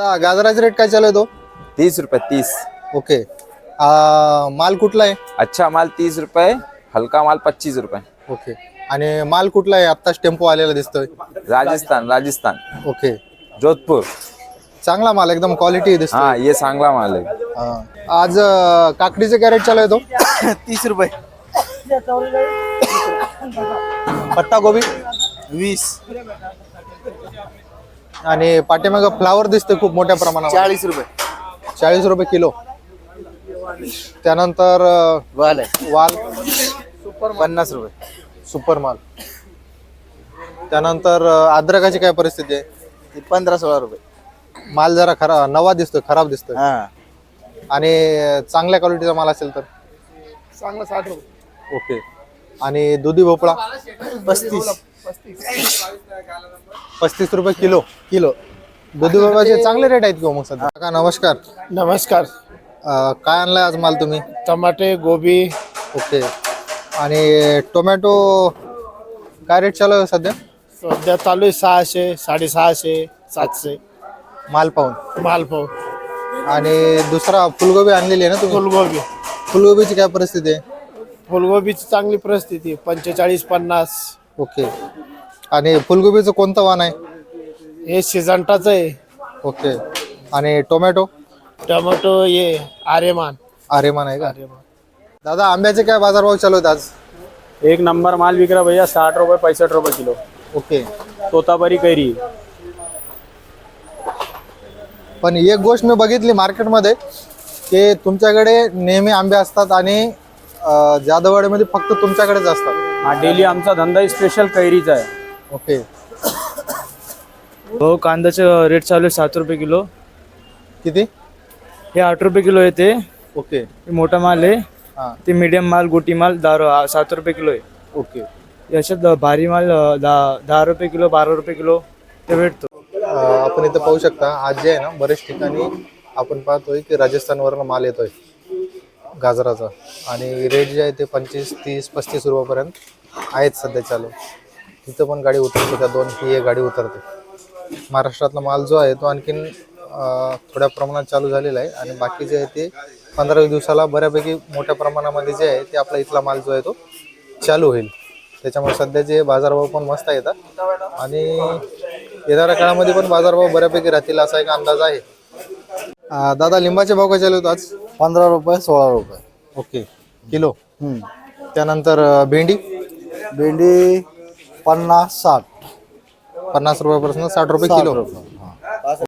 दादा गाजराचा रेट काय चालू आहे तो? तीस रुपये तीस. ओके. आ, माल कुठला आहे? अच्छा माल तीस रुपये हलका माल पच्चीस रुपये. ओके. आणि माल कुठला आहे? आत्ताच टेम्पो आलेला दिसतोय. राजस्थान राजस्थान. ओके. जोधपुर. चांगला माल एकदम क्वालिटी दिसतोय. हाँ ये सांगला माल है हा. आज अ, काकडीचे कॅरेट चालू आहे तो? तीस रुपये. पत्ता गोबी वीस. आणि पाठीमाग फ्लावर दिसतोय खूप मोठ्या प्रमाणात चाळीस रुपये. चाळीस रुपये किलो. त्यानंतर अ, वाल आहे. वाल. पन्नास रुपये. सुपर माल. त्यानंतर अ, अद्रकाची काय परिस्थिती आहे? ती पंधरा सोळा रुपये. माल जरा खरा नवा दिसतोय खराब दिसतोय. हा. आणि चांगल्या क्वालिटीचा माल असेल तर? चांगला साठ रुपये. ओके. आणि दुधी भोपळा? पस्तीस. पस्तीस रुपये किलो किलो. दुधी भोपळाचे चांगले रेट आहेत किंवा मग सध्या. काका नमस्कार. नमस्कार. अ, काय आणलाय आज माल तुम्ही? टमाटे गोबी. ओके. आणि टोमॅटो काय रेट चालू आहे सध्या? सध्या चालू आहे सहाशे साडेसहाशे सातशे. माल पाहून. मालपाव आणि दुसरा फुलगोबी आणलेली आहे ना तुम्ही? फुलगोबी. फुलगोबीची काय परिस्थिती आहे? फुलगोबीची चांगली परिस्थिती पंचेचाळीस पन्नास. ओके. आणि फुलगोबीचं कोणतं वाण आहे? हे सिजंटाच आहे. ओके. आणि टोमॅटो? टोमॅटो ये आर्यमान. आरेमान आहे का? आर्यमान. दादा आंब्याचे काय बाजारभाव चालू आहेत आज? एक नंबर माल बिक रहा भैया साठ रुपए पैंसठ रुपए किलो. ओके. तोतापरी कैरी. पण एक गोष्ट मी बघितली मार्केटमध्ये की तुमच्याकडे नेहमी आंबे असतात आणि अं, जाधववाडीमध्ये फक्त तुमच्याकडेच असतात. हा डेली आमचा धंदा स्पेशल कैरीचा आहे. ओके. हो कांद्याचं रेट चालू आहे सात रुपये किलो. किती? हे आठ रुपये किलो आहे ते. ओके. मोठा माल आहे. हां. ते मीडियम माल गोटी माल दहा सात रुपये किलो आहे. ओके. याच्यात भारी माल अं, दहा दहा रुपये किलो बारा रुपये किलो ते भेटतो. अं, आपण इथं पाहू शकता आज जे आहे ना बरेच ठिकाणी आपण पाहतोय की राजस्थानवरनं माल येतोय. गाजराचा. आणि रेट जे आहे ते पंचवीस तीस पस्तीस रुपयापर्यंत आहेत सध्या चालू. तिथं पण गाडी उतरते त्या दोन ही एक गाडी उतरते. महाराष्ट्रातला माल जो आहे तो आणखीन थोड्या प्रमाणात चालू झालेला आहे. आणि बाकी जे आहे ते पंधरा दिवसाला बऱ्यापैकी मोठ्या प्रमाणामध्ये जे आहे ते आपला इथला माल जो आहे तो चालू होईल. त्याच्यामुळे सध्याचे बाजारभाव पण मस्त येतात आणि येणाऱ्या काळामध्ये पण बाजारभाव बऱ्यापैकी राहतील असा एक अंदाज आहे. दादा लिंबाचे भाव कसे आले होते आज? पंधरा रुपये सोळा रुपये. ओके. किलो? त्यानंतर अं, भेंडी? भेंडी पन्नास साठ. पन्नास रुपयापासून साठ रुपये साठ किलो. रुपये.